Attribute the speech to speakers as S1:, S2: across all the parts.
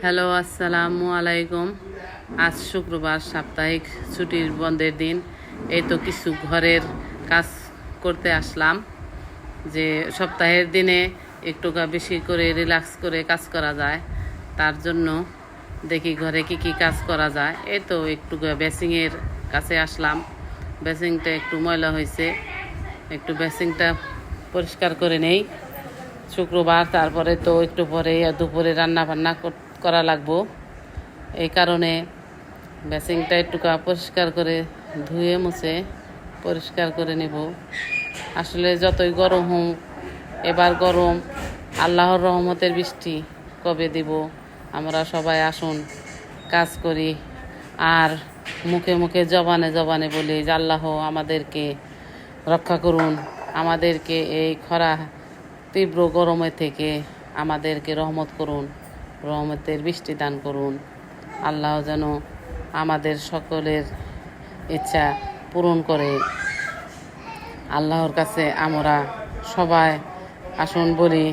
S1: Hello, আসসালামু আলাইকুম। আজ শুক্রবার, সাপ্তাহিক ছুটির বন্ধের দিন। এই তো কিছু ঘরের কাজ করতে আসলাম, যে সপ্তাহের দিনে একটু বেশি করে রিল্যাক্স করে কাজ করা যায়। তার জন্য দেখি ঘরে কি কি কাজ করা যায়। এই তো একটু বেসিংয়ের কাছে আসলাম। বেসিংটা একটু ময়লা হয়েছে, একটু বেসিংটা পরিষ্কার করে নেই। শুক্রবার, তারপরে তো একটু পরে দুপুরে রান্না বান্না কর- করা লাগবো। এই কারণে বেসিংটা একটুকা পরিষ্কার করে ধুয়ে মুছে পরিষ্কার করে নেব। আসলে যতই গরম হোক, এবার গরম আল্লাহর রহমতের বৃষ্টি কবে দিব? আমরা সবাই আসুন, কাজ করি, আর মুখে মুখে জবানে জবানে বলি যে আল্লাহ আমাদেরকে রক্ষা করুন। আমাদেরকে এই খরা তীব্র গরমে থেকে আমাদেরকে রহমত করুন। রহমতের বৃষ্টি দান করুন। আল্লাহ যেন আমাদের সকলের ইচ্ছা পূরণ করে। আল্লাহর কাছে আমরা সবাই আসুন বলি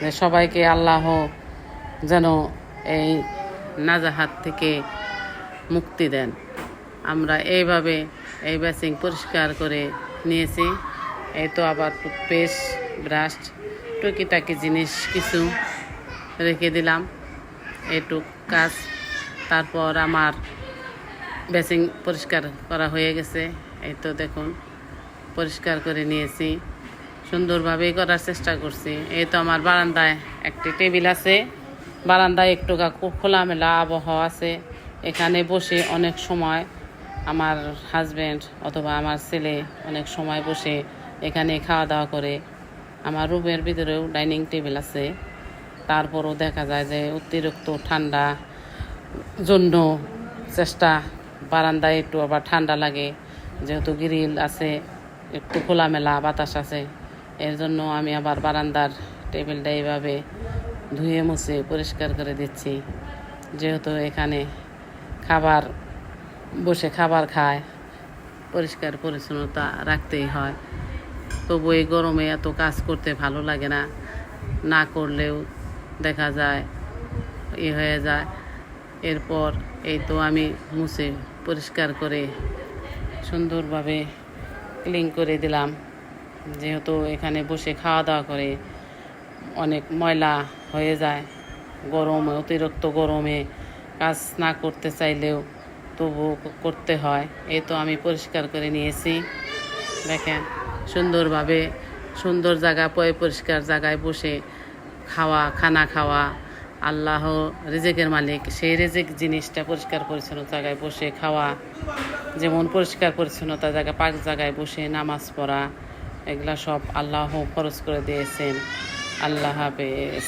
S1: যে সবাইকে আল্লাহ যেন এই নাজাহাত থেকে মুক্তি দেন। আমরা এইভাবে এই বেসিং পরিষ্কার করে নিয়েছি। এই তো আবার টুথপেস্ট ব্রাশ, টুকিটাকি জিনিস কিছু। রেখে দিলাম। এইটুক কাজ। তারপর আমার বেসিং পরিষ্কার করা হয়ে গেছে। এই তো দেখুন, পরিষ্কার করে নিয়েছি। সুন্দরভাবেই করার চেষ্টা করছি। এই তো আমার বারান্দায় একটি টেবিল আছে। বারান্দায় একটু খোলামেলা আবহাওয়া আছে। এখানে বসে অনেক সময় আমার হাজব্যান্ড অথবা আমার ছেলে অনেক সময় বসে এখানে খাওয়া দাওয়া করে। আমার রুমের ভিতরেও ডাইনিং টেবিল আছে। তারপরও দেখা যায় যে অতিরিক্ত ঠান্ডা জন্য চেষ্টা, বারান্দায় একটু আবার ঠান্ডা লাগে। যেহেতু গ্রিল আছে, একটু খোলামেলা বাতাস আছে, এর জন্য আমি আবার বারান্দার টেবিলটা এইভাবে ধুয়ে মুছে পরিষ্কার করে দিচ্ছি। যেহেতু এখানে খাবার, বসে খাবার খায়, পরিষ্কার পরিচ্ছন্নতা রাখতেই হয়। তবু এই গরমে এত কাজ করতে ভালো লাগে না। না করলেও দেখা যায় ই হয়ে যায়। এরপর এই তো আমি মুছে, পরিষ্কার করে, সুন্দরভাবে ক্লিন করে দিলাম। যেহেতু এখানে বসে খাওয়া দাওয়া করে অনেক ময়লা হয়ে যায়, গরমে, অতিরিক্ত গরমে কাজ না করতে চাইলেও তবু করতে হয়। এই তো আমি পরিষ্কার করে নিয়েছি। দেখেন, সুন্দরভাবে সুন্দর জায়গা, পয় পরিষ্কার জায়গায় বসে খাওয়া, খানা খাওয়া, আল্লাহ রেজেকের মালিক। সেই রেজেক জিনিসটা পরিষ্কার পরিচ্ছন্ন জায়গায় বসে খাওয়া, যেমন পরিষ্কার পরিচ্ছন্নতা জায়গায় পাক জায়গায় বসে নামাজ পড়া, এগুলা সব আল্লাহ খরচ করে দিয়েছেন। আল্লাহ হাফেজ।